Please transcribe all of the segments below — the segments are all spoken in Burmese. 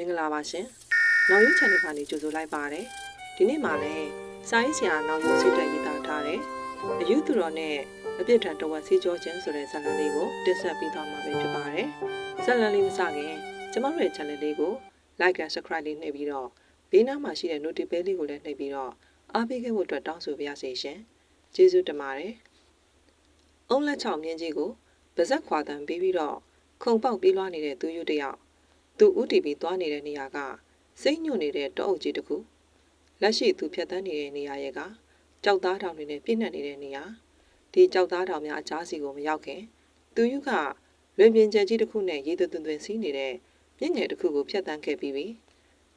မင်္ဂလာပါရှင်။နောက်ရုံ channel ကနေကြိုဆိုလိုက်ပါတယ်။ဒီနေ့မှာလည်းစာရေးဆရာနောက်ရုံစိတ်တက်ရေးသားထားတယ်။အယူသူတော်နဲ့အပြစ်ထန်တော်ဝစီကြောခြင်းဆိုတဲ့ဇာတ်လမ်းလေးကိုတင်ဆက်ပေးသွားမှာပဲဖြစ်ပါတယ်။ဇာတ်လမ်းလေးမစခင်ကျမတို့ရဲ့ channel လေးကို like and subscribe လေးနှိပ်ပြီးတော့ဘေးနားမှာရှိတဲ့ notification လေးကိုလည်းနှိပ်ပြီးတော့အားပေးခဲ့ဖို့အတွက်တောင်းဆိုပါရစေရှင်။ကျေးဇူးတင်ပါတယ်။အုံးလက်ချောင်မြင်းကြီးကိုပါဇက်ခွာတန်ပြီးပြီးတော့ခုံပေါက်ပြေးလွှားနေတဲ့သူယူတယောက် သူဥတီပြီးသွားနေတဲ့နေရာကစိတ်ညွတ်နေတဲ့တောအုပ်ကြီးတစ်ခုလက်ရှိသူဖြတ်တန်းနေတဲ့နေရာရဲ့ကကြောက်သားတောင်တွေနဲ့ပြည့်နှက်နေတဲ့နေရာဒီကြောက်သားတောင်များအကြားစီကိုမရောက်ခင်သူယူကလွင်ပြင်ကျဲကြီးတစ်ခုနဲ့ရေသွသွင်းသွင်းစီးနေတဲ့မြင့်ငယ်တစ်ခုကိုဖြတ်တန်းခဲ့ပြီးပြီ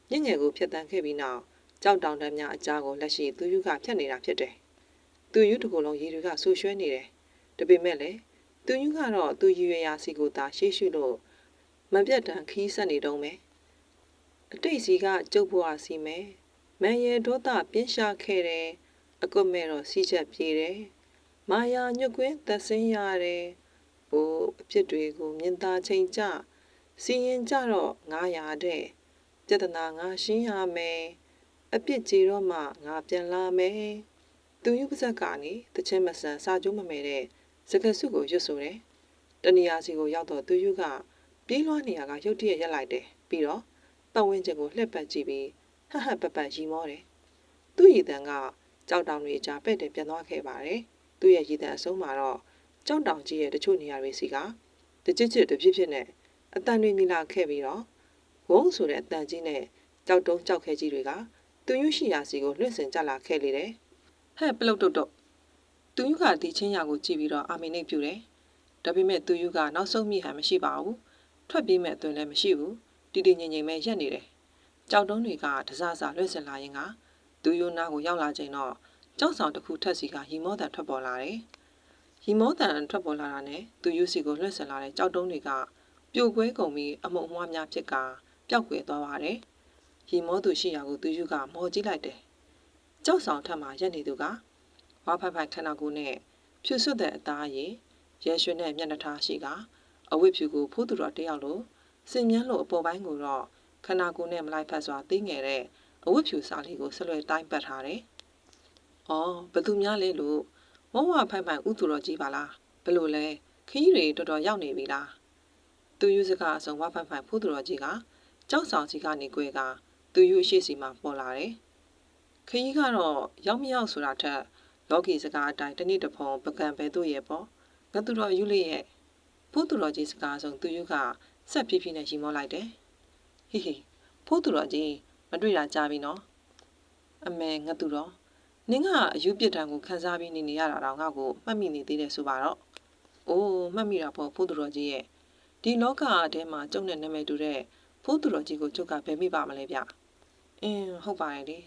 မြင့်ငယ်ကိုဖြတ်တန်းခဲ့ပြီးနောက်ကြောက်တောင်တန်းများအကြားကိုလက်ရှိသူယူကဖြတ်နေတာဖြစ်တယ်သူယူတစ်ခုလုံးရေတွေကဆူရွှဲနေတယ်ဒါပေမဲ့လည်းသူယူကတော့သူရည်ရွယ်ရာစီကိုသာရှေ့ရှုလို့ မပြတ်တမ်းခီးဆက်နေတော့မယ်အတိတ်စီကကျုပ်ဘွားစီမယ်မန်ရဲဒေါသပြင်းရှာခဲ့တယ်အကွက်မဲ့တော့စီချက်ပြေးတယ်မာယာညွတ်ကွင်းသက်စင်းရတယ်ဟိုအဖြစ်တွေကိုမြင်သာချိန်ကြစီရင်ကြတော့900တဲ့ပြဿနာငါရှင်းရမယ်အပြစ်ကြေတော့မှငါပြန်လာမယ်သူယူပါဇက်ကနေတချင်းမဆန်စာကျိုးမမယ်တဲ့စကစုကိုရွတ်ဆိုတယ်တနေရာစီကိုရောက်တော့သူယူက ပြေးလွှားနေရကရုတ်တရက်ရက်လိုက်တယ်ပြီးတော့ပတ်ဝန်းကျင်ကိုလှည့်ပတ်ကြည့်ပြီးဟဟပပရီမောတယ်သူ့ရည်တန်ကကြောက်တောင်တွေကြားပဲ့တယ်ပြန်သွားခဲ့ပါတယ်သူ့ရဲ့ရည်တန်အဆုံးမှာတော့ကြောက်တောင်ကြီးရဲ့တချို့နေရာတွေစီကတကြစ်ကြစ်တပြစ်ဖြစ်နဲ့အတန်တွေမိလာခဲ့ပြီးတော့ဝုန်းဆိုတဲ့အတန်ကြီးနဲ့ကြောက်တုံးကြောက်ခဲကြီးတွေကသူယူရှိရာစီကိုလွင့်စင်ကြလာခဲ့လေတယ်ဟဲ့ပလုတ်တုတ်တုတ်သူယူကဒီချင်းရာကိုကြည့်ပြီးတော့အာမီနိတ်ပြူတယ်ဒါပေမဲ့သူယူကနောက်ဆုံးမိဟန်မရှိပါဘူး ထွက်ပြေးမဲ့အသွင်လည်းမရှိဘူးတည်တည်ငြိမ်ငြိမ်ပဲရက်နေတယ်ကြောက်တုံးတွေကတစားစားလွှဲစင်လာရင်ကသူယူနာကိုရောက်လာချိန်တော့ကြောက်ဆောင်တစ်ခုထက်စီကရီမောတန်ထွက်ပေါ်လာတယ်ရီမောတန်ထွက်ပေါ်လာတာနဲ့သူယူစီကိုလွှဲစင်လာတဲ့ကြောက်တုံးတွေကပြိုကွဲကုန်ပြီးအမုံအမွှားများဖြစ်ကပျောက်ကွယ်သွားပါတယ်ရီမောသူရှိရာကိုသူယူကမော်ကြည့်လိုက်တယ်ကြောက်ဆောင်ထက်မှရက်နေသူကဝါဖိုင်ဖိုင်ခန္ဓာကိုယ်နဲ့ဖြူဆွတ်တဲ့အသားရည်ရဲရွှေနဲ့မျက်နှာထားရှိက အဝတ်ဖြူကိုဖိုးသူတော်တယောက်လိုစင်မြန်းလိုအပေါ်ပိုင်းကိုတော့ခန္ဓာကိုယ်နဲ့မလိုက်ဖက်စွာသိငယ်တဲ့အဝတ်ဖြူစာလေးကိုဆက်လွယ်တိုင်းပတ်ထားတယ်။အော်ဘသူများလဲလို့ဝဝဖိုင်ဖိုင်ဥသူတော်ကြီးပါလားဘလို့လဲခီးတွေတော်တော်ရောက်နေပြီလား။သူယူစကားအစုံဝဖိုင်ဖိုင်ဖိုးသူတော်ကြီးကကြောက်ဆောင်ကြီးကနေကြွယ်ကသူယူအရှိစီမှာပေါ်လာတယ်။ခီးကတော့ရောက်မရောက်ဆိုတာထက်လောကီစကားအတိုင်းတနည်းတစ်ဖုံပကံပဲတို့ရဲ့ပေါ့ငါသူတော်ယူလေးရဲ့ ဖိုးသူတော်ကြီးစကားဆုံးသူယူကဆက်ဖြည်းဖြည်းနဲ့ရီမောလိုက်တယ်ဟိဟိဖိုးသူတော်ကြီးမတွေ့တာကြာပြီနော်အမေငါသူတော်နင်းကအယူပြစ်တံကိုခန်းစားပြီးနေနေရတာတော့ငါ့ကိုမှတ်မိနေသေးတယ်ဆိုပါတော့အိုးမှတ်မိတာပေါ့ဖိုးသူတော်ကြီးရဲ့ဒီလောကထဲမှာကျုံနဲ့နာမည်တူတဲ့ဖိုးသူတော်ကြီးကိုကျုပ်ကဘယ်မိပါမလဲဗျအင်းဟုတ်ပါရဲ့လေ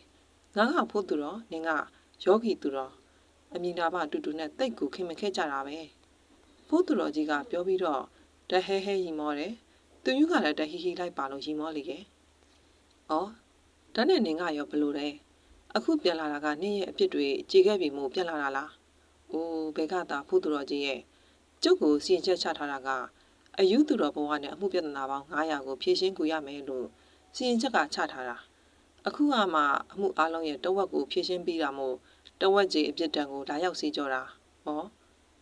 ငါကဖိုးသူတော်နင်းကယောဂီသူတော်အမြင်နာဘအတူတူနဲ့တိတ်ကိုခင်မခဲ့ကြတာပဲ ဖိုးသူတော်ကြီးကပြောပြီးတော့တဟဲဟဲရီမောတယ်သူယူကလည်းတဟီဟီလိုက်ပါလို့ရီမောလေကဲ။အော်ဒါနဲ့နင်ကရောဘလို့လဲ။အခုပြန်လာတာကနင့်ရဲ့အဖြစ်တွေကြေခဲ့ပြီမို့ပြန်လာတာလား။အိုးဘယ်ကသာဖိုးသူတော်ကြီးရဲ့ကျုပ်ကိုစီရင်ချက်ချထားတာကအယူသူတော်ဘဝနဲ့အမှုပြဿနာပေါင်း900ကိုဖြည့်ရှင်းကူရမယ်လို့စီရင်ချက်ကချထားတာ။အခုကမှအမှုအလုံးရဲ့တဝက်ကိုဖြည့်ရှင်းပြီးတာမို့တဝက်ကြီးအပြစ်ဒဏ်ကိုလာရောက်စီကြောတာ။ဟော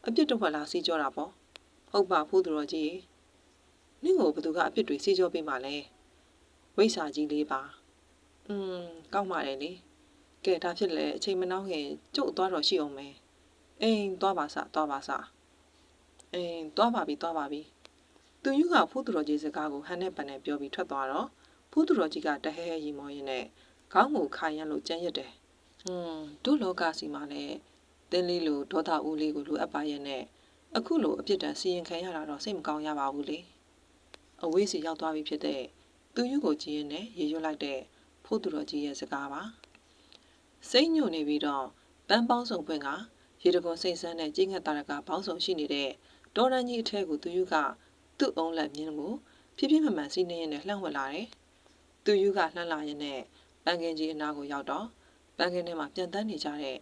အပြစ်တစ်ခွက်လာစီကြောတာပေါ့။ဟုတ်ပါဖိုးသူတော်ကြီး။နင့်ကိုဘသူကအပြစ်တွေစီကြောပေးမှလဲဝိစာကြီးလေးပါอืมကောက်ပါတယ်လေကဲဒါဖြစ်လေအချိန်မနှောင်းခင်ကျုပ်သွားတော့ရှိအောင်မယ်အိမ်သွားပါစသွားပါစအိမ်သွားပါပြီသွားပါပြီသူယူကဖိုးသူတော်ကြီးစကားကိုဟန်နဲ့ပန်နဲ့ပြောပြီးထွက်သွားတော့ဖိုးသူတော်ကြီးကတဟဲဟဲရီမောရင်းနဲ့ခေါင်းကိုခိုင်ရန်လို့ကြမ်းရစ်တယ်ဟွန်းတို့လောကစီမှာလည်း တင်းလေးလိုဒေါသဦးလေးကိုလိုအပ်ပါရဲ့နဲ့အခုလိုအပြစ်ဒဏ်စီရင်ခံရတာတော့စိတ်မကောင်းရပါဘူးလေအဝေးစီရောက်သွားပြီဖြစ်တဲ့သူယူကိုကြည့်ရင်လည်းရေရွတ်လိုက်တဲ့ဖို့သူတော်ကြီးရဲ့စကားပါစိတ်ညွနေပြီးတော့ပန်းပေါင်းစုံဖွင့်ကရေတကွန်စိတ်ဆန်းတဲ့ကြီးငတ်တာရကပေါင်းစုံရှိနေတဲ့ဒေါ်ရန်ကြီးအထက်ကိုသူယူကသူ့အုံးလက်မြင်းကိုဖြည်းဖြည်းမှန်မှန်စီးနေရနဲ့လှမ်းဝက်လာတယ်သူယူကလှမ်းလာရင်နဲ့ပန်းကင်ကြီးအနားကိုရောက်တော့ပန်းကင်ထဲမှာပြန်တန်းနေကြတဲ့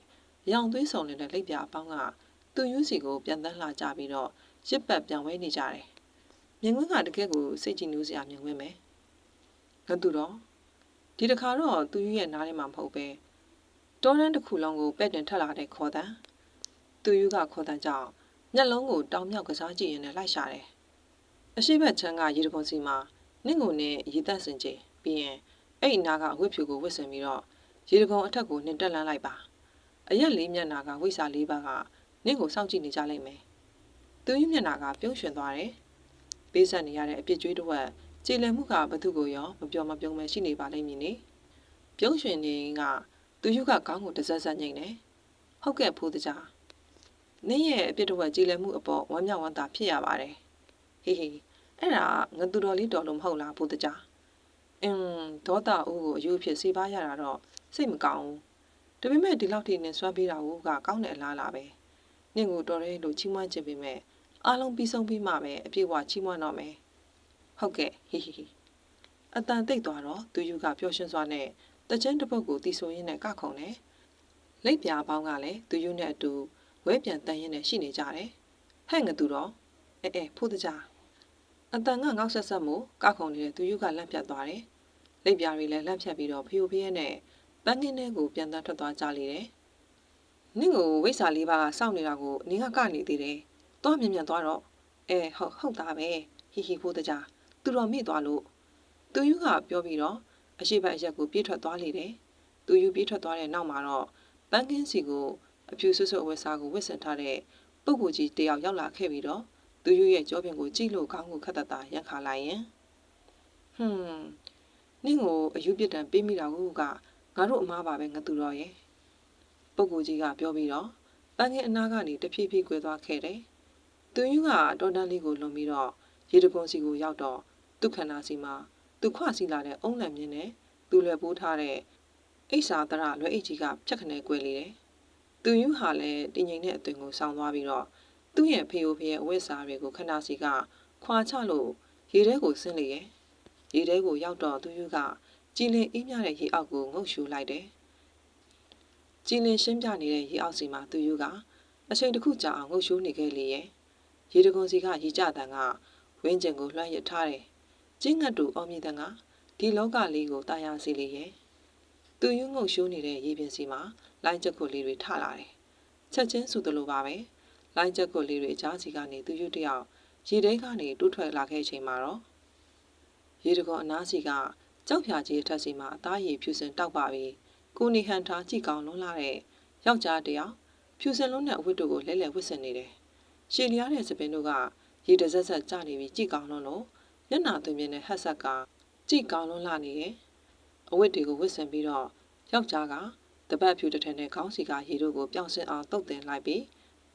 ရောင်သွေးဆောင်နေတဲ့လက်ပြအပေါင်းကသူယူစီကိုပြန်တန်းလာကြပြီးတော့ရစ်ပတ်ပြန်ဝဲနေကြတယ်မြင်ကွင်းကတကယ့်ကိုစိတ်ကြည်နူးစရာမြင်ကွင်းပဲငသူတော့ဒီတစ်ခါတော့သူယူရဲ့နားထဲမှာမဟုတ်ပဲတောတန်းတစ်ခုလုံးကိုပဲ့တင်ထက်လာတဲ့ခေါ်တန်သူယူကခေါ်တန်ကြောင့်ညက်လုံးကိုတောင်မြောက်ကစားကြည့်ရင်လည်းလိုက်ရှာတယ်အရှိဘက်ချမ်းကရေတပုံစီမှာနင့်ကိုနဲ့ရေတက်စင်ကြီးပြီးရင်အဲ့ဒီနားကအဝတ်ဖြူကိုဝတ်ဆင်ပြီးတော့ရေတကုံအထက်ကိုနှင်တက်လန်းလိုက်ပါ အရက်လေးမျက်နာကဝိစာလေးပါးကနင့်ကိုစောင့်ကြည့်နေကြလိမ့်မယ်သူယူမျက်နာကပြုံးရွှင်သွားတယ်ပေးဆက်နေရတဲ့အပြစ်ကြွေးတစ်ဝက်ကြည်လည်မှုကဘသူကိုရောမပြောမပြုံးမဲရှိနေပါလိမ့်မည်နိပြုံးရွှင်နေကသူယူကကောင်းကိုတစက်ဆက်ညိမ့်တယ်ဟုတ်ကဲ့ဖိုးတကြားနင့်ရဲ့အပြစ်တစ်ဝက်ကြည်လည်မှုအပေါ်ဝမ်းမြောက်ဝမ်းသာဖြစ်ရပါတယ်ဟေးဟေးအဲ့ဒါငါသူတော်လေးတော်လို့မဟုတ်လားဖိုးတကြားအင်းဒေါတာဦးကိုအယူအဖြစ်စေပါရတာတော့စိတ်မကောင်းဘူး ဒါပေမဲ့ဒီလောက်ထိနင်စွမ်းပေးတာကကောင်းတဲ့အလားလားပဲနင့်ကိုတော်ရဲလို့ချီးမွမ်းခြင်းပေမဲ့အားလုံးပြီးဆုံးပြီးမှပဲအပြည့်အဝချီးမွမ်းတော့မယ်ဟုတ်ကဲ့ဟီဟီဟီအတန်တိတ်သွားတော့သူယူကပျော်ရွှင်စွာနဲ့တချမ်းတစ်ပုတ်ကိုတီဆိုရင်းနဲ့ကခုံတယ်လက်ပြားပေါင်းကလည်းသူယူနဲ့အတူဝဲပြန်တန်ရင်းနဲ့ရှိနေကြတယ်ဟဲ့ငသူတော့အဲအဲဖို့တကြအတန်ကငေါက်ဆက်ဆက်မှုကခုံနေတဲ့သူယူကလန့်ပြတ်သွားတယ်လက်ပြားတွေလည်းလန့်ဖြတ်ပြီးတော့ဖျို့ဖျဲနဲ့ ပန်းကင်းထဲကိုပြန်တန်းထွက်သွားကြလေတယ်နင့်ကိုဝိစာလေးပါးကစောင့်နေတာကိုနင်းကကနေသေးတယ်တော့မြင်မြန်သွားတော့အဲဟုတ်ဟုတ်သားပဲဟီဟီဖို့တကြသူတော်မိသွားလို့သူယူကပြောပြီးတော့အရှိတ်အရက်ကိုပြေးထွက်သွားလေတယ်သူယူပြေးထွက်သွားတဲ့နောက်မှာတော့ပန်းကင်းစီကိုအဖြူဆွဆွအဝတ်စားကိုဝတ်ဆင်ထားတဲ့ပုဂ္ဂိုလ်ကြီးတယောက်ရောက်လာခဲ့ပြီးတော့သူယူရဲ့ကြောပြင်ကိုကြည့်လို့ခေါင်းကိုခတ်တတ်တာရန်ခါလိုက်ရင်ဟွန်းနင့်ကိုအယူပြစ်ဒဏ်ပေးမိတာက ငါတို့အမားပါပဲငသူတော်ရဲ့ပုဂ္ဂိုလ်ကြီးကပြောပြီးတော့ပန်းကင်းအနားကနေတဖြည်းဖြည်းကွယ်သွားခဲ့တယ်သူယူကတော်တန်းလေးကိုလွန်ပြီးတော့ရေတကုံစီကိုရောက်တော့သူ့ခန္ဓာစီမှာသူခွစီလာတဲ့အုံးလံမြင်းနဲ့သူလွယ်ပိုးထားတဲ့အိဆာတရလွယ်အိတ်ကြီးကဖြတ်ခနဲကွယ်လေတယ်။သူယူဟာလည်းတင်ငိမ့်တဲ့အသွင်ကိုဆောင်းသွားပြီးတော့သူ့ရဲ့ဖေယိုဖေရဲ့အဝတ်စားတွေကိုခန္ဓာစီကခွာချလို့ရေထဲကိုဆင်းလေရဲ့။ရေထဲကိုရောက်တော့သူယူက ကြည်လင်အေးမြတဲ့ရေအောက်ကိုငုပ်ရှူလိုက်တယ်။ကြည်လင်ရှင်းပြနေတဲ့ရေအောက်စီမှာသူယူကအချိန်တစ်ခုကြာအောင်ငုပ်ရှူနေခဲ့လေရဲ့။ရေတကုံစီကရေကြတန်ကဝင်းကျင်ကိုလွှမ်းရထားတယ်။ကျင်းငတ်တူအောင်မြင့်တန်ကဒီလောကလေးကိုတာယာစီလေရဲ့။သူယူငုပ်ရှူနေတဲ့ရေပြင်စီမှာလိုင်းချက်ခုလေးတွေထလာတယ်။ချက်ချင်းဆိုသလိုပါပဲ။လိုင်းချက်ခုလေးတွေအကြားစီကနေသူယူတယောက်ရေထဲကနေတိုးထွက်လာခဲ့ချိန်မှာတော့ရေတကောအနားစီက ကြောက်ဖြာကြီးအထက်စီမှာအသားရည်ဖြူစင်တောက်ပါပြီးကိုနေဟန်ထားကြည့်ကောင်းလွန်းလာတဲ့ယောက်ျားတယောက်ဖြူစင်လုံးတဲ့အဝတ်တို့ကိုလဲလဲဝတ်ဆင်နေတယ်။ရှည်လျားတဲ့စပင်တို့ကရေတဆက်ဆက်ကျနေပြီးကြည့်ကောင်းလွန်းလို့မျက်နာသွင်းပြင်းတဲ့ဟက်ဆက်ကကြည့်ကောင်းလွန်းလာနေရဲ့အဝတ်တွေကိုဝတ်ဆင်ပြီးတော့ယောက်ျားကတပတ်ဖြူတစ်ထည်နဲ့ခေါင်းစီကရေတို့ကိုပြောင်းစင်အောင်တုတ်တင်လိုက်ပြီး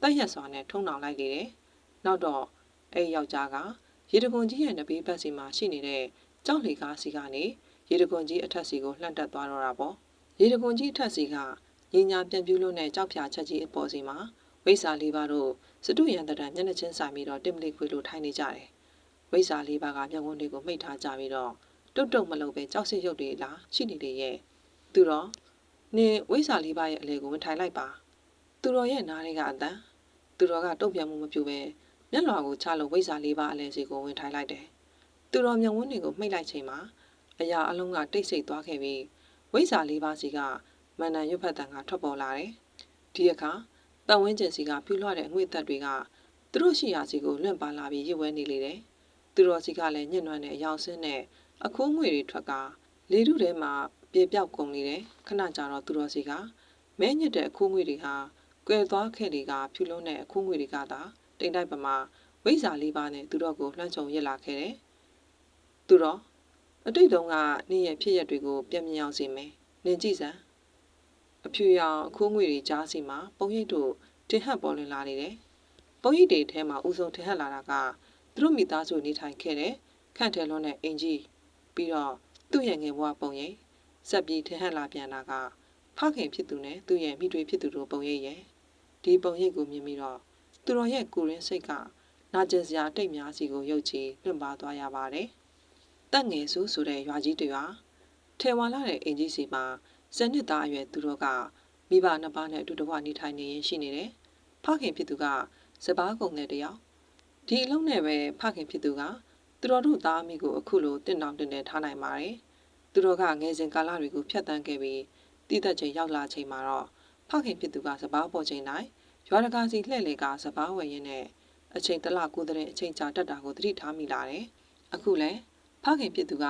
တက်ရက်စွာနဲ့ထုံနှောင်လိုက်လေတယ်။နောက်တော့အဲ့ယောက်ျားကရေတကွန်ကြီးရဲ့နဘေးဘက်စီမှာရှိနေတဲ့ ကြောက်လေကားစီကနေရေတကွန်ကြီးအထက်စီကိုလှန့်တက်သွားတော့တာပေါ့။ရေတကွန်ကြီးအထက်စီကညင်ညာပြန်ပြူးလို့နဲ့ကြောက်ဖြာချက်ကြီးအပေါ်စီမှာဝိစာလေးပါတို့စတုရန်တရံမျက်နှာချင်းဆိုင်ပြီးတော့တင်မလီခွေလိုထိုင်နေကြတယ်။ဝိစာလေးပါကမျက်ဝန်းတွေကိုမှိတ်ထားကြပြီးတော့တုတ်တုတ်မလုံးပဲကြောက်စစ်ရုပ်တွေလားရှိနေတယ်ရဲ့။သူတော့နင်ဝိစာလေးပါရဲ့အလဲကိုဝင်ထိုင်လိုက်ပါ။သူတော်ရဲ့နားလေးကအတန်သူတော်ကတုတ်ပြန်မှုမပြုဘဲမျက်လွှာကိုချလို့ဝိစာလေးပါအလဲစီကိုဝင်ထိုင်လိုက်တယ်။ သူတော်မျက်ဝန်းတွေကိုမှိတ်လိုက်ချိန်မှာအရာအလုံးကတိတ်ဆိတ်သွားခဲ့ပြီးဝိစာလေးပါစီကမန္တန်ရွတ်ဖက်တန်ကထွက်ပေါ်လာတယ်။ဒီအခါပတ်ဝန်းကျင်စီကပြူလွှတဲ့အငွေ့သက်တွေကသူတို့ရှိရာစီကိုလွင့်ပါလာပြီးရစ်ဝဲနေလေတယ်။သူတော်စီကလည်းညှဉ်းနှွမ်းတဲ့အယောင်ဆင်းနဲ့အခိုးငွေတွေထွက်ကလေထုထဲမှာပြေပြောက်ကုန်နေတယ်။ခဏကြာတော့သူတော်စီကမဲညစ်တဲ့အခိုးငွေတွေဟာကွယ်သွားခဲ့တွေကဖြူလုံးတဲ့အခိုးငွေတွေကသာတိမ်တိုက်ပမာဝိဇာလေးပါးနဲ့သူတော်ကိုလှမ်းချုံရစ်လာခဲ့တယ်။ သူတော်အတိတ်တုန်းကနေ့ရဲ့ဖြစ်ရက်တွေကိုပြန်မြင်အောင်စီမယ်။နင်ကြည့်စမ်းအဖြူရောင်အခိုးငွေတွေကြားစီမှာပုံရိပ်တို့တင်ဟပ်ပေါ်လွင်လာနေတယ်။ပုံရိပ်တွေထဲမှာဦးဆုံးတင်ဟပ်လာတာကသူတို့မိသားစုနေထိုင်ခဲ့တဲ့ခန့်ထဲလွန်းတဲ့အင်ကြီးပြီးတော့သူ့ရဲ့ငယ်ဘဝပုံရိပ်ဆက်ပြီးတင်ဟပ်လာပြန်တာကဖခင်ဖြစ်သူနဲ့သူ့ရဲ့မိတွေဖြစ်သူတို့ပုံရိပ်ရဲ့ဒီပုံရိပ်ကိုမြင်ပြီးတော့သူတော်ရဲ့ကိုရင်းစိတ်ကနာကျင်စရာတိတ်များစီကိုရုပ်ချီလွင့်ပါသွားရပါတယ်။ တက်ငယ်စုဆိုတဲ့ရွာကြီးတွေဟာထေဝါလာတဲ့အင်ကြီးစီမှာဇန်နှစ်သားအရွယ်သူတို့ကမိဘနှစ်ပါးနဲ့အတူတကွနေထိုင်နေရင်ရှိနေတယ်။ဖခင်ဖြစ်သူကစပားကုံတဲ့တယောက်ဒီအလုံးနဲ့ပဲဖခင်ဖြစ်သူကသူတော်တို့သားအမိကိုအခုလိုတင့်တောင်တင်နေထားနိုင်ပါတယ်။သူတို့ကငယ်စဉ်ကာလတွေကိုဖျက်ဆီးခဲ့ပြီးတည်သက်ချိန်ရောက်လာချိန်မှာတော့ဖခင်ဖြစ်သူကစပားပေါ်ချိန်တိုင်းရွာတကာစီလှည့်လေကစပားဝယ်ရင်းနဲ့အချိန်တလကိုတဲ့အချိန်ကြာတက်တာကိုသတိထားမိလာတယ်။အခုလဲ ဖခင်ဖြစ်သူက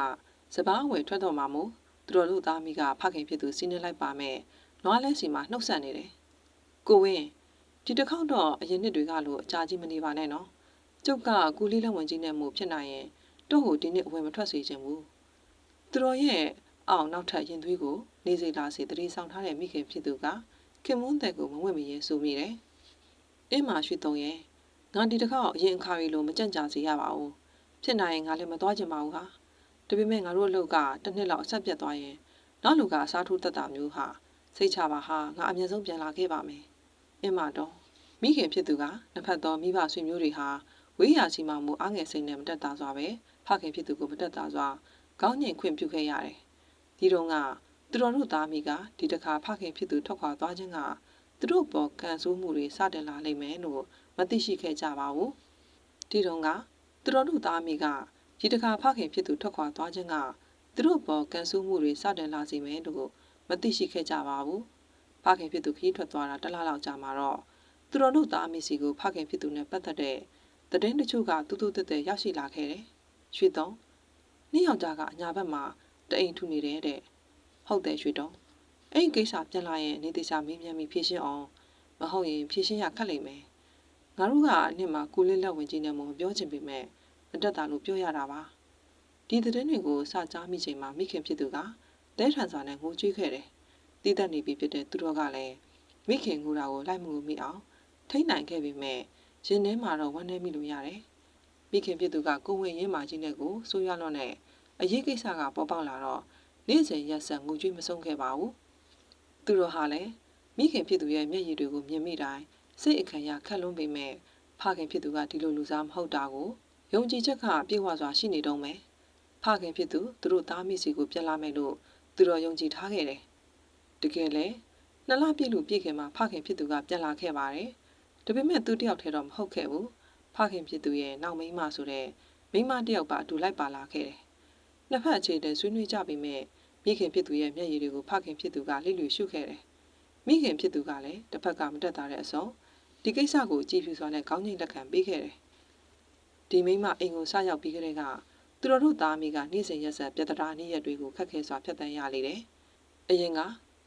စပားဝယ်ထွက်တော့မှမို့သူတို့တို့သားမိကဖခင်ဖြစ်သူစီးနေလိုက်ပါမယ်။နွားလဲစီမှာနှုတ်ဆက်နေတယ်။ကိုဝင်းဒီတစ်ခေါက်တော့အရင်နှစ်တွေကလို့အကြာကြီးမနေပါနဲ့နော်။ကျုပ်ကကူလေးလက်ဝင်ကြီးနဲ့မို့ဖြစ်နိုင်ရင်တို့ဟိုဒီနေ့အဝယ်မထွက်စေချင်ဘူး။သူတော်ရဲ့အောင်နောက်ထပ်ရင်သွေးကိုနေစိလာစီတတိဆောင်ထားတဲ့မိခင်ဖြစ်သူကခင်မွန်းတဲ့ကိုမဝင့်မရဲဆိုမိတယ်။အင်းမာရွှေတုံရဲ့ငါဒီတစ်ခေါက်အရင်အခါရီလိုမကြန့်ကြာစေရပါဘူး။ ဖြစ်နိုင်ရင်ငါလည်းမသွားချင်ပါဘူးဟာ။ဒါပေမဲ့ငါတို့အလုပ်ကတစ်နှစ်လောက်အဆက်ပြတ်သွားရင်နောက်လူကအစားထိုးတတ်တာမျိုးဟာစိတ်ချပါဟာငါအမြဲဆုံးပြန်လာခဲ့ပါမယ်။အင်းမာတော့မိခင်ဖြစ်သူကနှစ်ဖက်သောမိဘဆွေမျိုးတွေဟာဝေးရာချီမှမူအားငယ်စိတ်နဲ့မတက်တာစွာပဲဖခင်ဖြစ်သူကိုမတက်တာစွာကောင်းညင်ခွင့်ပြုခဲ့ရတယ်။ဒီတော့ကသူတော်တို့သားမိကဒီတစ်ခါဖခင်ဖြစ်သူထွက်ခွာသွားခြင်းကသူတို့ပေါ်ကန်ဆိုးမှုတွေစတင်လာလိမ့်မယ်လို့မသိရှိခဲ့ကြပါဘူး။ဒီတော့က သူတော်တို့သားမိကဒီတစ်ခါဖခင်ဖြစ်သူထွက်ခွာသွားခြင်းကသူတို့ပေါ်ကန်ဆိုးမှုတွေစတင်လာစေမယ်လို့မသိရှိခဲ့ကြပါဘူး။ဖခင်ဖြစ်သူခီးထွက်သွားတာတလားလောက်ကြာမှာတော့သူတော်တို့သားမိစီကိုဖခင်ဖြစ်သူနဲ့ပတ်သက်တဲ့သတင်းတချို့ကတူတူတက်တက်ရောက်ရှိလာခဲ့တယ်။ရွှေတုံးနှစ်ယောက်ကြားကအညာဘက်မှာတအိမ်ထူနေတယ်တဲ့။ဟုတ်တယ်ရွှေတုံးအဲ့ဒီကိစ္စပြန်လာရင်နေသေးချာမေးမြန်းပြီးဖြေရှင်းအောင်မဟုတ်ရင်ဖြေရှင်းရခက်လိမ့်မယ်။ ငါတို့ကအနှစ်မှာကိုလေးလက်ဝင်ကြီးနဲ့မပြောချင်ပေမဲ့မတက်တာလို့ပြောရတာပါ။ဒီသတင်းတွေကိုစကြားမိချိန်မှာမိခင်ဖြစ်သူကတဲထန်စာနဲ့ငိုကြွေးခဲ့တယ်။တည်သက်နေပြီဖြစ်တဲ့သူတော်ကလည်းမိခင်ငိုတာကိုလိုက်မငိုမိအောင်ထိနိုင်ခဲ့ပေမဲ့ရင်ထဲမှာတော့ဝမ်းနည်းမိလို့ရတယ်။မိခင်ဖြစ်သူကကိုဝင်ရင်းမာကြီးနဲ့ကိုဆိုးရလွန်နဲ့အရေးကိစ္စကပေါ်ပေါက်လာတော့နေ့စဉ်ရက်ဆက်ငိုကြွေးမဆုံးခဲ့ပါဘူး။သူတို့ဟာလည်းမိခင်ဖြစ်သူရဲ့မျက်ရည်တွေကိုမြင်မိတိုင်း စိတ်အခမ်းရခက်လွန်းပေမဲ့ဖခင်ဖြစ်သူကဒီလိုလူစားမဟုတ်တာကိုယုံကြည်ချက်ကပြေဝစွာရှိနေတော့မယ်။ဖခင်ဖြစ်သူသူတို့သားမိစီကိုပြန်လာမယ်လို့သူတို့ယုံကြည်ထားခဲ့တယ်။တကယ်လဲနှစ်လပြည့်လို့ပြည့်ခင်မှာဖခင်ဖြစ်သူကပြန်လာခဲ့ပါတယ်။ဒါပေမဲ့သူတယောက်တည်းတော့မဟုတ်ခဲ့ဘူး။ဖခင်ဖြစ်သူရဲ့နောက်မိန်းမဆိုတဲ့မိန်းမတယောက်ပါအတူလိုက်ပါလာခဲ့တယ်။နှစ်ဖက်အခြေတည်းဆွေးနွေးကြပေမဲ့မိခင်ဖြစ်သူရဲ့မျက်ရည်တွေကိုဖခင်ဖြစ်သူကလိလူရှုခဲ့တယ်။မိခင်ဖြစ်သူကလည်းတစ်ဖက်ကမတက်တာတဲ့အစုံ ဒီကိစ္စကိုကြည်ဖြူစွာနဲ့ကောင်းကျိန်လက်ခံပေးခဲ့တယ်။ဒီမိန်းမအိမ်ကိုစရောက်ပြီးကလေးကသူတို့တို့သားမိကနေ့စဉ်ရက်ဆက်ပြတရာနေ့ရက်တွေကိုခက်ခဲစွာဖျက်ဆီးရလေတယ်။အရင်က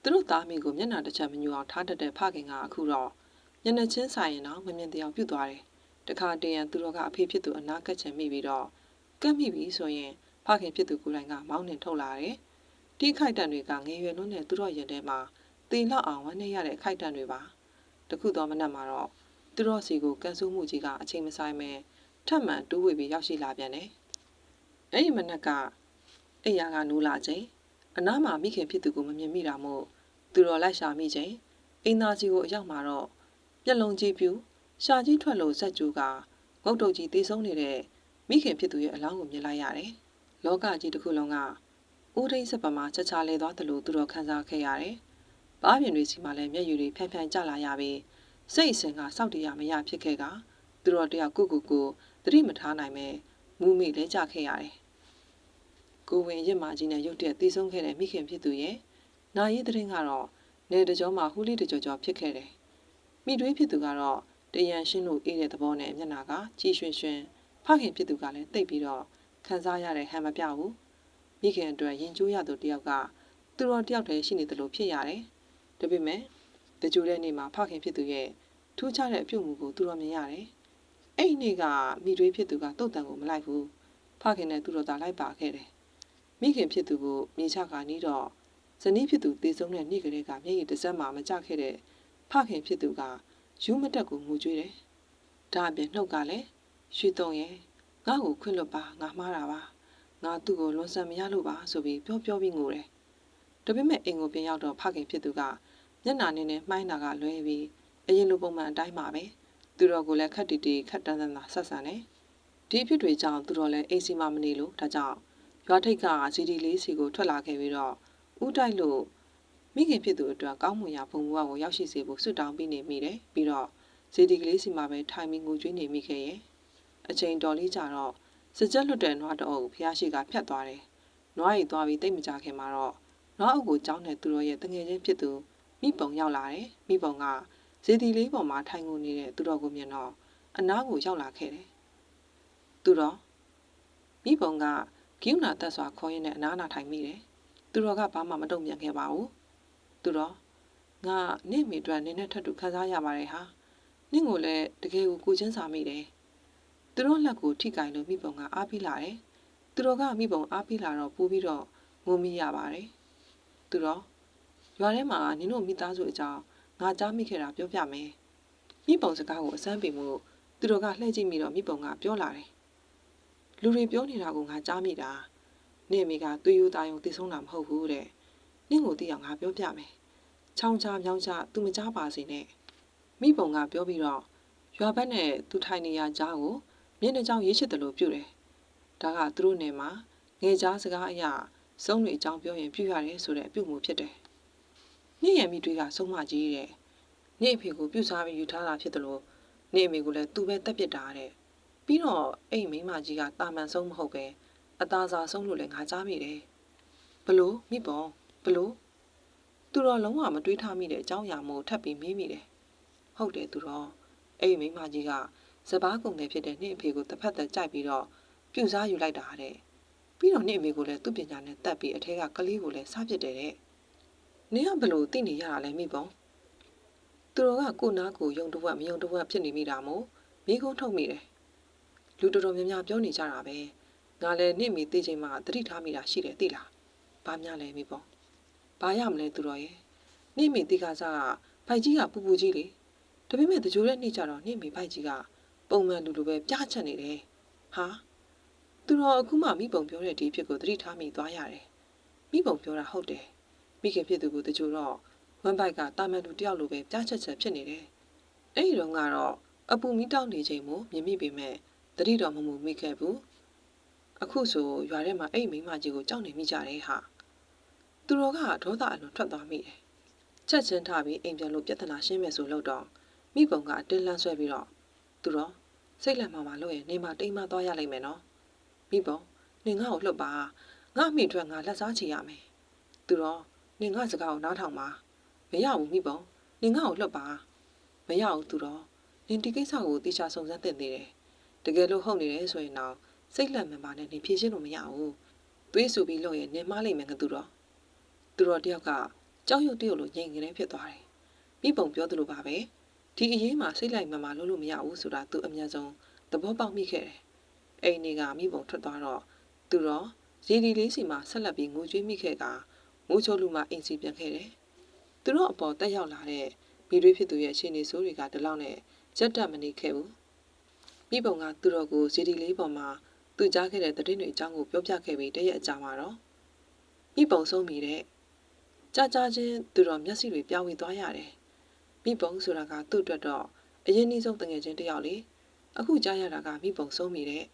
သူတို့သားမိကိုမျက်နှာတစ်ချက်မညူအောင်ထားတတ်တဲ့ဖခင်ကအခုတော့ညနေချင်းဆိုင်ရင်တော့မမြင်တရားပြုတ်သွားတယ်။တခါတည်းရန်သူတို့ကအဖေဖြစ်သူအနာကတ်ချင်မိပြီးတော့ကတ်မိပြီဆိုရင်ဖခင်ဖြစ်သူကိုယ်တိုင်ကမောင်းနှင်ထုတ်လာတယ်။ဒီခိုက်တန်တွေကငယ်ရွယ်လွန်းတဲ့သူတို့ရင်ထဲမှာတေလောက်အောင်ဝမ်းနေရတဲ့ခိုက်တန်တွေပါ။ တခုတော့မနက်မှာတော့သူတို့စီကိုကန်ဆူးမှုကြီးကအချိန်မဆိုင်ပဲထပ်မံတိုးဝေပြီးရောက်ရှိလာပြန်တယ်။အဲ့ဒီမနက်ကအိယာကနိုးလာချိန်အနားမှာမိခင်ဖြစ်သူကိုမမြင်မိတာမို့သူတော်လိုက်ရှာမိချိန်အိမ်သားကြီးကိုအရောက်မှာတော့မျက်လုံးကြီးပြူရှာကြီးထွက်လို့ဆက်ကြိုးကငုတ်တုတ်ကြီးတေးဆုံးနေတဲ့မိခင်ဖြစ်သူရဲ့အလောင်းကိုမြင်လိုက်ရတယ်။လောကကြီးတစ်ခုလုံးကဦးထိန်စက်ပမှာချက်ချလဲသွားတယ်လို့သူတော်ခန်းစားခဲ့ရတယ်။ ဘားပြင်တွေစီမှာလည်းမျက်ရည်တွေဖြန်းဖြန်းကျလာရပြီးစိတ်အစဉ်ကစောက်တရားမရဖြစ်ခဲ့ကသူတော်တယောက်ကိုကိုကိုသတိမထားနိုင်ပဲမူမိလဲကြခဲ့ရတယ်။ကိုဝင်ရစ်မာကြီးနဲ့ရုတ်တရက်တီးဆုံးခဲ့တဲ့မိခင်ဖြစ်သူရဲ့နာရီသတင်းကတော့နေတကြောမှာဟူလီတကြောကြောဖြစ်ခဲ့တယ်။မိတွေးဖြစ်သူကတော့တရန်ရှင်းလို့အေးတဲ့သဘောနဲ့မျက်နာကကြည်ရွှင်ရွှင်ဖခင်ဖြစ်သူကလည်းတိတ်ပြီးတော့ခံစားရတဲ့ဟန်မပြဘူး။မိခင်အတွက်ရင်ကျိုးရသူတယောက်ကသူတော်တယောက်တည်းရှိနေတယ်လို့ဖြစ်ရတယ်။ ဒါပေမဲ့တကြိုတဲ့နေ့မှာဖခင်ဖြစ်သူရဲ့ထူးခြားတဲ့အပြုတ်မှုကိုသူတော်မြင်ရတယ်။အဲ့ဒီနေ့ကမိတွေးဖြစ်သူကတုတ်တန်ကိုမလိုက်ဘူး။ဖခင်နဲ့သူတော်သားလိုက်ပါခဲ့တယ်။မိခင်ဖြစ်သူကိုမြေချခါနီးတော့ဇနီးဖြစ်သူတည်ဆုံးတဲ့နေ့ကလေးကမျက်ရည်တစ်စက်မှမကျခဲ့တဲ့ဖခင်ဖြစ်သူကယူမတက်ကိုငိုကြွေးတယ်။ဒါအပြင်နှုတ်ကလည်းရွှေတုံရဲ့ငါ့ကိုခွင့်လွတ်ပါငါမှားတာပါငါသူ့ကိုလွန်ဆန်မရလို့ပါဆိုပြီးပြောပြောပြီးငိုတယ်။ဒါပေမဲ့အိမ်ကိုပြန်ရောက်တော့ဖခင်ဖြစ်သူက မျက်နှာနဲ့နဲ့မှိုင်းတာကလွဲပြီးအရင်လိုပုံမှန်အတိုင်းပါပဲသူတော်ကိုလည်းခက်တီတီခက်တန်းတန်းသာဆက်ဆံတယ်ဒီအဖြစ်တွေကြောင့်သူတော်လည်းအိမ်စီမမနေလို့ဒါကြောင့်ရွာထိတ်ကစီဒီလေးစီကိုထွက်လာခဲ့ပြီးတော့ဥတိုက်လို့မိခင်ဖြစ်သူအတွက်ကောင်းမွန်ရာဘုံဘဝကိုရောက်ရှိစေဖို့ဆုတောင်းပေးနေမိတယ်ပြီးတော့ဇီဒီကလေးစီမှာပဲထိုင်ပြီးငိုကြွေးနေမိခဲ့ရဲ့အချိန်တော်လေးကြာတော့စကြက်လွတ်တဲ့နွားတအုပ်ဖျားရှိကဖြတ်သွားတယ်နွားရီသွားပြီးတိတ်မကြခင်မှာတော့နွားအုပ်ကိုကြောင်းတဲ့သူတော်ရဲ့တငယ်ချင်းဖြစ်သူ မိပုံရောက်လာတယ်မိပုံကဇေဒီလေးပေါ်မှာထိုင်ကုန်နေတဲ့သူတော်ကိုမြင်တော့အနားကိုရောက်လာခဲ့တယ်သူတော်မိပုံကဂိူနာတက်စွာခေါ်ရင်းနဲ့အနားနာထိုင်မိတယ်သူတော်ကဘာမှမတုံ့ပြန်ခဲ့ပါဘူးသူတော်ငါနင့်မိအတွက်နင်းနဲ့ထပ်တူခံစားရပါတယ်ဟာနင့်ကိုလည်းတကယ်ကိုကိုချင်းစာမိတယ်သူတို့လက်ကိုထိကင်လို့မိပုံကအားပေးလာတယ်သူတော်ကမိပုံအားပေးလာတော့ပိုးပြီးတော့ငုံမိရပါတယ်သူတော် ရွာထဲမှာနင်တို့မိသားစုအကြောင်းငါကြားမိခဲ့တာပြောပြမယ်မိပုံစကားကိုအစမ်းပေမှုသူတော်ကလှည့်ကြည့်မိတော့မိပုံကပြောလာတယ်လူတွေပြောနေတာကိုငါကြားမိတာနင့်မိကသွေးရိုးသားယုံတည်ဆုံးတာမဟုတ်ဘူးတဲ့နင့်ကိုသိအောင်ငါပြောပြမယ်ချောင်းချမြောင်းချသူမကြားပါစေနဲ့မိပုံကပြောပြီးတော့ရွာဘက်နဲ့သူထိုင်နေရကြားကိုမျက်နှာကြောင်ရေးချစ်တယ်လို့ပြုတယ်ဒါကသူတို့နယ်မှာငယ်ကြားစကားအရာစုံးတွေအကြောင်းပြောရင်ပြုရတယ်ဆိုတဲ့အပြုမှုဖြစ်တယ်။ နေ့ရမိတွေကဆုံးမကြီးတဲ့။နေ့အဖေကိုပြုစားပြီးယူထားတာဖြစ်တယ်လို့နေ့အမေကလည်းသူပဲတက်ပစ်တာတဲ့။ပြီးတော့အဲ့မိမကြီးကတာမန်ဆုံးမဟုတ်ပဲအသားစားဆုံးလို့လည်းငါကြားမိတယ်။ဘလို့မိပုံဘလို့သူတော့လုံးဝမတွေးထားမိတဲ့အကြောင်းအရာမို့ထပ်ပြီးမေးမိတယ်။ဟုတ်တယ်သူတော့အဲ့မိမကြီးကစပားကုန်တယ်ဖြစ်တဲ့နေ့အဖေကိုတစ်ဖက်သက်ကြိုက်ပြီးတော့ပြုစားယူလိုက်တာတဲ့ပြီးတော့နေ့အမေကိုလည်းသူ့ပညာနဲ့တတ်ပြီးအထက်ကကလေးကိုလည်းစားပစ်တယ်တဲ့ နင်းကဘလို့သိနေရတာလဲမိပုံသူတို့ကကိုနာကိုယုံတဝက်မယုံတဝက်ဖြစ်နေမိတာမို့မိကုန်းထုတ်မိတယ်လူတော်တော်များများပြောနေကြတာပဲငါလည်းနေ့မီသိချိန်မှာသတိထားမိတာရှိတယ်သိလားဘာများလဲမိပုံဘာရမလဲသူတော်ရဲ့နေ့မီတိကစားကဖိုက်ကြီးကပူပူကြီးလေဒါပေမဲ့တကြိုးတဲ့နေ့ကျတော့နေ့မီဖိုက်ကြီးကပုံမှန်လူလိုပဲပြားချက်နေတယ်ဟာသူတော်အခုမှမိပုံပြောတဲ့ဒီဖြစ်ကိုသတိထားမိသွားရတယ်မိပုံပြောတာဟုတ်တယ် မိခင်ဖြစ်သူကိုတကြိုတော့ဝမ်ဘိုက်ကတာမန်သူတယောက်လိုပဲပြားချက်ချက်ဖြစ်နေတယ်အဲ့ဒီတော့ကတော့အပူမိတောက်နေချိန်မို့မြင်မိပေမဲ့တတိတော်မမှုမိခဲ့ဘူးအခုဆိုရွာထဲမှာအဲ့မိမကြီးကိုကြောက်နေမိကြတယ်ဟာသူတော်ကဒေါသအလွန်ထွက်သွားမိတယ်ချက်ချင်းထားပြီးအိမ်ပြန်လို့ပြဿနာရှင်းမယ်ဆိုလို့တော့မိပုံကအတင်းလန်းဆွဲပြီးတော့သူတော်စိတ်လက်မှာမလို့ရင်နေမှာတိမ်မသွားရလိမ့်မယ်နော်မိဘနင်ငါ့ကိုလှုပ်ပါငါမိထွက်ငါလက်စားချီရမယ်သူတော့ နင်ငါစကားကိုနားထောင်ပါမရဘူးမိဘနင်ငါ့ကိုလှုပ်ပါမရဘူးသူတော့နင်ဒီကိစ္စကိုတေချာစုံစမ်းသင့်သေးတယ်တကယ်လို့ဟုတ်နေတယ်ဆိုရင်တော့စိတ်လက်မှန်ပါနဲ့နင်ဖြေရှင်းလို့မရဘူးသွေးဆူပြီးလို့ရင်နင်မားလိမ့်မယ်ငါသူတော့သူတော့တယောက်ကကြောက်ရွံ့တယောက်လိုငြိမ်ငယ်ဖြစ်သွားတယ်မိဘပြောသလိုပါပဲဒီအရေးမှာစိတ်လိုက်မှန်မှလုပ်လို့မရဘူးဆိုတာသူအများဆုံးသဘောပေါက်မိခဲ့တယ်အိမ်နေကမိဘထွက်သွားတော့သူတော့ရေဒီလေးစီမှာဆက်လက်ပြီးငိုကြွေးမိခဲ့က ငိုးချိုးလူမှအိမ်စီပြန်ခဲ့တယ်။သူတို့အပေါ်တက်ရောက်လာတဲ့မိတွေဖြစ်သူရဲ့အခြေအနေဆိုးတွေကဒီလောက်နဲ့ကြက်တက်မနေခဲ့ဘူး။မိဘုံကသူတို့ကိုရေဒီလေးပေါ်မှာသူကြားခဲ့တဲ့သတင်းတွေအကြောင်းကိုပြောပြခဲ့ပြီးတရက်အကြာမှာတော့မိဘုံဆုံးမိတဲ့ကြာကြာချင်းသူတို့မျက်စိတွေပြောင်းဝေသွားရတယ်။မိဘုံဆိုတာကသူ့အတွက်တော့အရင်နှီးဆုံးတငယ်ချင်းတယောက်လေအခုကြားရတာကမိဘုံဆုံးမိတဲ့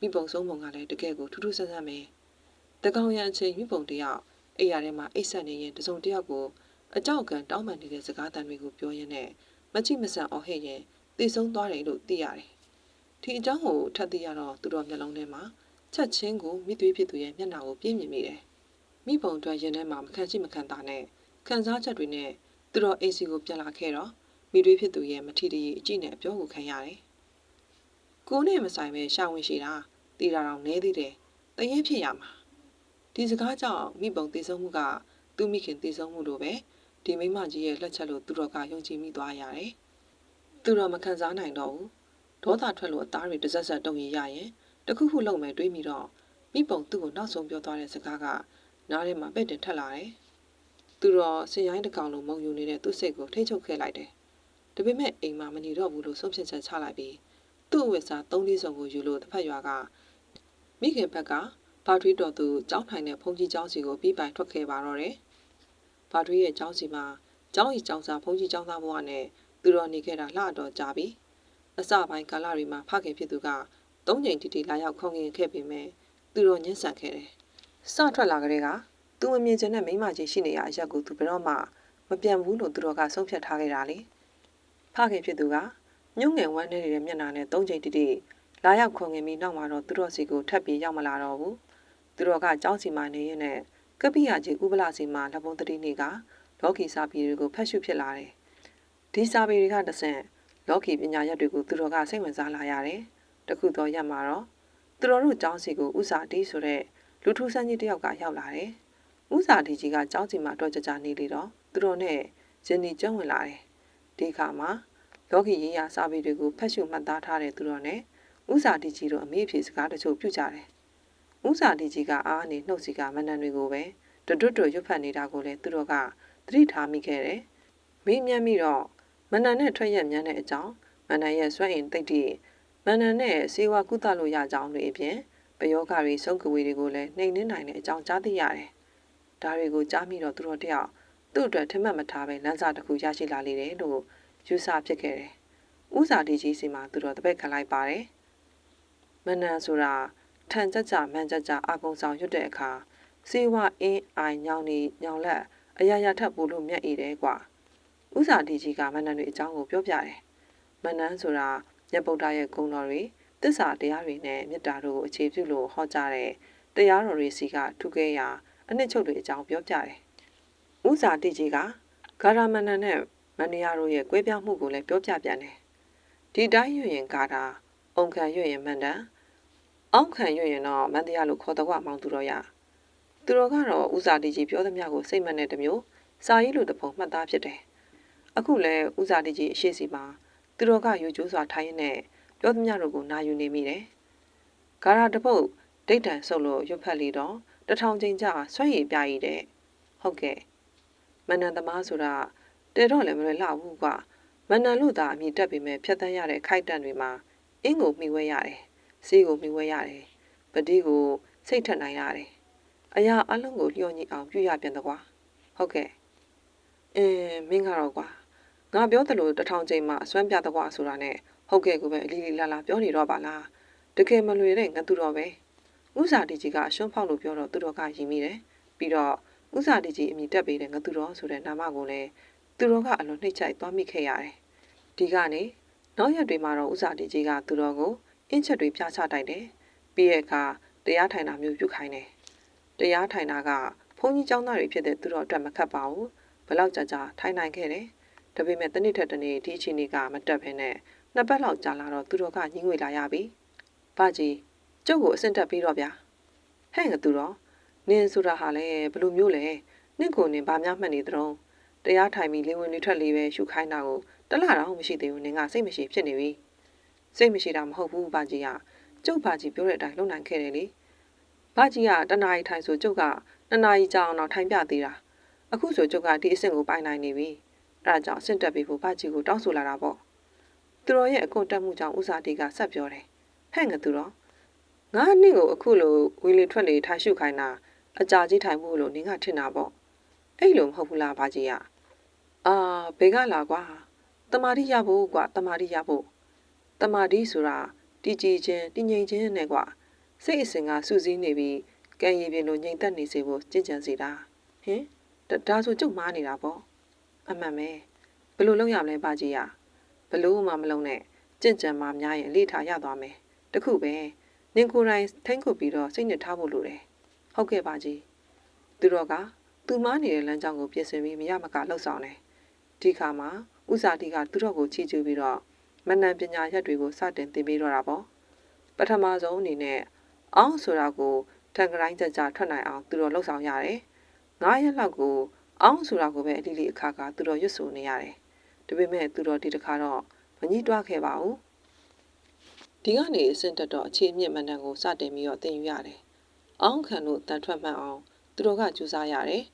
မိဘုံဆုံးပုံကလည်းတကယ်ကိုထူးထူးဆန်းဆန်းပဲတကောင်ရန်အချိန်မိဘုံတယောက် အိယာထဲမှာအိတ်ဆက်နေရင်တစုံတယောက်ကိုအကြောက်ကံတောင်းပန်နေတဲ့စကားတန်တွေကိုပြောရင်းနဲ့မချိမဆန်အော်ဟစ်ရင်တည်ဆုံးသွားတယ်လို့သိရတယ်ဒီအကြောင်းကိုထပ်သိရတော့သူတော်မျက်လုံးထဲမှာချက်ချင်းကိုမိသွေးဖြစ်သူရဲ့မျက်နှာကိုပြင်းမြင်မိတယ်မိဘုံအတွက်ရင်ထဲမှာမခံရှိမခံတာနဲ့ခံစားချက်တွေနဲ့သူတော်အိမ်စီကိုပြန်လာခဲ့တော့မိသွေးဖြစ်သူရဲ့မထီတရီအကြည့်နဲ့အပြောကိုခံရတယ်ကိုနဲ့မဆိုင်ပဲရှာဝင်ရှိတာတည်တာတော့နဲသေးတယ်တရင်ဖြစ်ရမှာ ဒီစကားကြောင့်မိဘုံတည်ဆုံးမှုကသူ့မိခင်တည်ဆုံးမှုလိုပဲဒီမိမကြီးရဲ့လက်ချက်လို့သူတော်ကယုံကြည်မိသွားရတယ်သူတော်မခံစားနိုင်တော့ဘူးဒေါသထွက်လို့အသားတွေတစက်ဆက်တုံရရရင်တခုခုလုံမယ်တွေးမိတော့မိဘုံသူ့ကိုနောက်ဆုံးပြောသွားတဲ့စကားကနားထဲမှာပဲ့တင်ထက်လာတယ်သူတော်စင်ရိုင်းတစ်ကောင်လုံးမုံယူနေတဲ့သူ့စိတ်ကိုထိချုပ်ခဲ့လိုက်တယ်ဒါပေမဲ့အိမ်မှာမနေတော့ဘူးလို့ဆုံးဖြတ်ချက်ချလိုက်ပြီးသူ့အဝတ်စားသုံးလေးစုံကိုယူလို့တစ်ဖက်ရွာကမိခင်ဘက်က ဘာထွေးတော်သူကျောင်းထိုင်တဲ့ဖုန်ကြီးကျောင်းစီကိုပြီးပိုင်ထွက်ခဲ့ပါတော့တယ်။ဘာထွေးရဲ့ကျောင်းစီမှာကျောင်းဤကျောင်းစာဖုန်ကြီးကျောင်းသားဘဝနဲ့သူတော်နေခဲ့တာလှတော့ကြာပြီ။အစပိုင်းကာလတွေမှာဖခင်ဖြစ်သူကသုံးချိန်တိတိလာရောက်ခုံငင်ခဲ့ပေမဲ့သူတော်ညှဉ်းဆန်ခဲ့တယ်။စထွက်လာကြတဲ့ကသူမမြင်ချင်တဲ့မိမကြီးရှိနေရအရက်ကိုသူဘယ်တော့မှမပြန်ဘူးလို့သူတော်ကဆုံးဖြတ်ထားခဲ့တာလေ။ဖခင်ဖြစ်သူကညုံငယ်ဝမ်းနေတဲ့မျက်နှာနဲ့သုံးချိန်တိတိလာရောက်ခွန်ငင်ပြီးနောက်မှာတော့သူတို့စီကိုထပ်ပြီးရောက်မလာတော့ဘူး သူတော်ကကြောင်းစီမာနေရင်နဲ့ကပိယကြီးဥပလာစီမာလက်ပုံးတတိနေကလောကီစာပေတွေကိုဖတ်ရှုဖြစ်လာတယ်ဒီစာပေတွေကတဆင့်လောကီပညာရပ်တွေကိုသူတော်ကစိတ်ဝင်စားလာရတယ်တခုတော့ရက်မှာတော့သူတော်တို့ကျောင်းစီကိုဥစာတီးဆိုတဲ့လူထူးဆန်းကြီးတယောက်ကရောက်လာတယ်ဥစာတီကြီးကကျောင်းစီမှာတော့ကြကြနေလေတော့သူတော်နဲ့ဂျင်းနီကျုံဝင်လာတယ်ဒီအခါမှာလောကီရေးရာစာပေတွေကိုဖတ်ရှုမှတ်သားထားတဲ့သူတော်နဲ့ဥစာတီကြီးတို့အမေးအဖြေစကားတချို့ပြုကြတယ် ဥစာတီကြီးကအားအနေနှုတ်စီကမနန်တွေကိုပဲတွတ်တွတ်ရွတ်ဖတ်နေတာကိုလည်းသူတော်ကသတိထားမိခဲ့တယ်မိမြတ်မိတော့မနန်နဲ့ထွက်ရက်မြန်းတဲ့အကြောင်းမနန်ရဲ့စွဲရင်တိတ်တိမနန်နဲ့စေဝါကုသလို့ရကြောင်းတွေအပြင်ပယောဂတွေဆုံးကဝေတွေကိုလည်းနှိမ်နှင်းနိုင်တဲ့အကြောင်းကြားသိရတယ်ဒါတွေကိုကြားမိတော့သူတို့တယောက်သူ့အတွက်ထင်မှတ်မထားပဲလမ်းစာတစ်ခုရရှိလာလေတယ်လို့ယူဆဖြစ်ခဲ့တယ်။ဥစာတီကြီးစီမှာသူတို့တပည့်ခံလိုက်ပါတယ်။မနန်ဆိုတာ ထန်ကြကြမန်ကြကြအကုံဆောင်ရွတ်တဲ့အခါစေဝအင်းအိုင်ညောင်းနေညောင်လက်အရာရာထပ်ပို့လို့မြတ်ဤတယ်ကွာ။ဥစာတီကြီးကမနန်တွေအကြောင်းကိုပြောပြတယ်။မနန်ဆိုတာမြတ်ဗုဒ္ဓရဲ့ဂုဏ်တော်တွေတစ္ဆာတရားတွေနဲ့မေတ္တာတို့ကိုအခြေပြုလို့ဟောကြားတဲ့တရားတော်တွေစီကထုခဲ့ရာအနှစ်ချုပ်တွေအကြောင်းပြောပြတယ်။ဥစာတိကြီးကဂါရမဏန်နဲ့မန္တရာတို့ရဲ့ကွဲပြားမှုကိုလည်းပြောပြပြန်တယ်။ဒီတိုင်းရွရင်ကာတာအုံခံရွရင်မန္တန် အောက်ခံရွရင်တော့မန္တရာလို့ခေါ်တော့မောင်သူတော်ရ။သူတော်ကတော့ဥစာတိကြီးပြောသမျှကိုစိတ်မနဲ့တမျိုးစာရေးလိုတပုံမှတ်သားဖြစ်တယ်။အခုလည်းဥစာတိကြီးအရှိစီမှာသူတော်ကယူကျိုးစွာထိုင်းရင်းနဲ့ပြောသမျှတို့ကိုနာယူနေမိတယ်။ဂါရတပုတ်ဒိတ်တန်ဆုပ်လို့ရွတ်ဖက်လီတော့တထောင်ချိန်ကြာဆွဲရည်ပြရည်တဲ့ဟုတ်ကဲ့မန္တန်သမားဆိုတာတဲတော့လည်းမလွယ်လှဘူးကွာမန္တန်လို့သာအမိတက်ပေမဲ့ဖြတ်တန်းရတဲ့ခိုက်တန့်တွေမှာအင်းကိုမှီဝဲရတယ် စီးကိုမှီဝဲရတယ်ပတိကိုစိတ်ထက်နိုင်ရတယ်အရာအလုံးကိုလျှော့ညစ်အောင်ပြုရပြန်တော့ကွာဟုတ်ကဲ့အင်းမင်းကတော့ကွာငါပြောသလိုတထောင်ချိန်မှာအစွမ်းပြတော့ကွာဆိုတာနဲ့ဟုတ်ကဲ့ကိုပဲအလီလီလာလာပြောနေတော့ပါလားတကယ်မလွယ်တဲ့ငါသူတော်ပဲဥစာတီကြီးကအရှုံးဖောက်လို့ပြောတော့သူတော်ကယဉ်မိတယ်ပြီးတော့ဥစာတီကြီးအမိတက်ပေးတဲ့ငါသူတော်ဆိုတဲ့နာမကိုလည်းသူတော်ကအလွန်နှိမ့်ချိုက်သွားမိခဲ့ရတယ်ဒီကနေနောက်ရက်တွေမှာတော့ဥစာတီကြီးကသူတော်ကို အင်းချက်တွေပြချတိုက်တယ်ပြီးရဲ့အခါတရားထိုင်တာမျိုးပြုခိုင်းတယ်တရားထိုင်တာကဘုန်းကြီးကျောင်းသားတွေဖြစ်တဲ့သူတော်အတွက်မခတ်ပါဘူးဘလောက်ကြာကြာထိုင်နိုင်ခဲ့တယ်ဒါပေမဲ့တနေ့ထက်တနေ့ဒီအချိန်ကမတက်ဘဲနဲ့နှစ်ပတ်လောက်ကြာလာတော့သူတော်ကညှင်းငွေလာရပြီ။ဘာကြီးကျုပ်ကိုအဆင့်တက်ပြီးတော့ဗျာ။ဟဲ့ငါသူတော်နင်းဆိုတာဟာလေဘလို့မျိုးလဲနင့်ကိုနင်ဘာများမှတ်နေသတုံးတရားထိုင်ပြီးလေဝင်လေထွက်လေးပဲရှုခိုင်းတာကိုတလားတော့မရှိသေးဘူးနင်ကစိတ်မရှိဖြစ်နေပြီ။ စိတ်မရှိတာမဟုတ်ဘူးဘာကြီးကကျုပ်ဘာကြီးပြောတဲ့အတိုင်းလုပ်နိုင်ခဲ့တယ်လေ။ဘာကြီးကတနာရီထိုင်ဆိုကျုပ်ကနှစ်နာရီကြာအောင်တော့ထိုင်ပြသေးတာ။အခုဆိုကျုပ်ကဒီအဆင့်ကိုပိုင်နိုင်နေပြီ။အဲဒါကြောင့်အဆင့်တက်ပြီးဖို့ဘာကြီးကိုတောင်းဆိုလာတာပေါ့။သူတော်ရဲ့အကွန်တက်မှုကြောင့်ဥစားတီကဆက်ပြောတယ်ဟဲ့ငါသူတော်ငါနင့်ကိုအခုလိုဝီလီထွက်လေထိုင်ရှုခိုင်းတာအကြာကြီးထိုင်မှုလို့နင်ကထင်တာပေါ့အဲ့လိုမဟုတ်ဘူးလားဘာကြီးရအာဘယ်ကလာကွာတမာတိရဖို့ကွာတမာတိရဖို့ တမာတိဆိုတာတည်ကြည်ခြင်းတည်ငြိမ်ခြင်းနဲ့ကွာစိတ်အစဉ်ကစူးစီးနေပြီးကံရည်ပြင်လိုငြိမ်သက်နေစေဖို့ကြင်ကြံစေတာဟင်ဒါဆိုကျုပ်မားနေတာပေါ့အမှန်ပဲဘယ်လိုလုပ်ရမလဲဘာကြီးရဘလို့မှမလုံးနဲ့ကြင့်ကြံမှများရင်အလေးထားရသွားမယ်တခုပဲနင်ကိုယ်တိုင်ထိမ့်ခုပြီးတော့စိတ်နဲ့ထားဖို့လိုတယ်ဟုတ်ကဲ့ပါကြီးသူတော်ကသူမားနေတဲ့လမ်းကြောင်းကိုပြင်ဆင်ပြီးမရမကလှုပ်ဆောင်တယ်ဒီခါမှာဥစာတီကသူတော်ကိုချီးကျူးပြီးတော့ မနန်ပညာရက်တွေကိုစတင်သင်ပေးတော့တာပေါ့ပထမဆုံးအနေနဲ့အောင်းဆိုတာကိုထန်ကရိုင်းကြကြထွက်နိုင်အောင်သူတော်လှုပ်ဆောင်ရတယ်ငါးရက်လောက်ကိုအောင်းဆိုတာကိုပဲအလီလီအခါကသူတော်ရွတ်ဆိုနေရတယ်ဒါပေမဲ့သူတော်ဒီတစ်ခါတော့မညှိတွားခဲ့ပါဘူးဒီကနေအဆင့်တက်တော့အခြေအမြင့်မန္တန်ကိုစတင်ပြီးတော့သင်ယူရတယ်အောင်းခံတို့တန်ထွက်မှန်အောင်သူတော်ကကြိုးစားရတယ်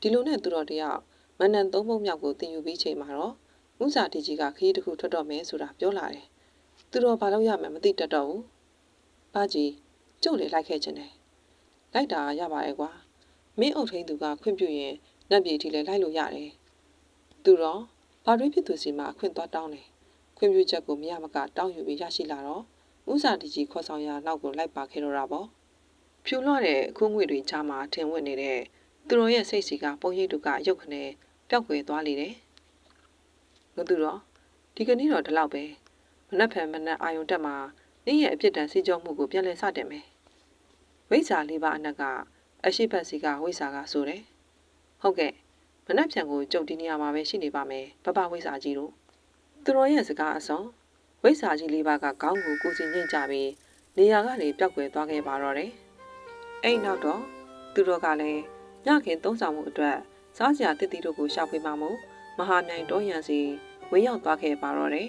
ဒီလိုနဲ့သူတော်တယောက်မန္တန်သုံးပုံမြောက်ကိုသင်ယူပြီးချိန်မှာတော့ မူစာတီကြီးကခရီးတစ်ခုထွက်တော့မယ်ဆိုတာပြောလာတယ်သူတော်ဘာလို့ရမယ်မသိတတ်တော့ဘူးဘာကြီးကျုပ်လေလိုက်ခဲ့ခြင်းတယ်လိုက်တာရပါရဲ့ကွာမင်းအုပ်ထိန်သူကခွင့်ပြုရင်နတ်ပြည်ထီလည်းလိုက်လို့ရတယ်သူတော့ဘာတွေဖြစ်သူစီမှာအခွင့်သွားတောင်းတယ်ခွင့်ပြုချက်ကိုမရမကတောင်းယူပြီးရရှိလာတော့ဥစားတကြီးခေါ်ဆောင်ရာနောက်ကိုလိုက်ပါခဲ့တော့တာပေါ့ဖြူလွှတ်တဲ့ခုံးငွေတွေချားမှာထင်ဝင်နေတဲ့သူတော်ရဲ့စိတ်စီကပုံရိပ်တုကရုပ်ခနဲ့ပျောက်ကွယ်သွားလေတယ် ငါသူတော့ဒီကနေ့တော့ဒီလောက်ပဲမနှက်ဖန်မနှက်အာယုံတက်မှာနေ့ရဲ့အပြစ်ဒဏ်စီကြောမှုကိုပြန်လည်စတင်မယ်ဝိဇ္ဇာလေးပါအနက်ကအရှိဘက်စီကဝိဇ္ဇာကဆိုတယ်ဟုတ်ကဲ့မနှက်ဖြန်ကိုကြုံဒီနေရာမှာပဲရှိနေပါမယ်ပပဝိဇ္ဇာကြီးတို့သူတော်ရဲ့စကားအစုံဝိဇ္ဇာကြီးလေးပါကခေါင်းကိုကိုစီညှင့်ကြပြီးနေရာကနေပျောက်ကွယ်သွားခဲ့ပါတော့တယ်အဲ့နောက်တော့သူတော်ကလည်းညခင်သုံးဆောင်မှုအတွက်စားစရာတစ်တီတို့ကိုရှာဖွေမှမို့မဟာမြိုင်တောရန်စီ ဝင်ရောက်သွားခဲ့ပါတော့တယ်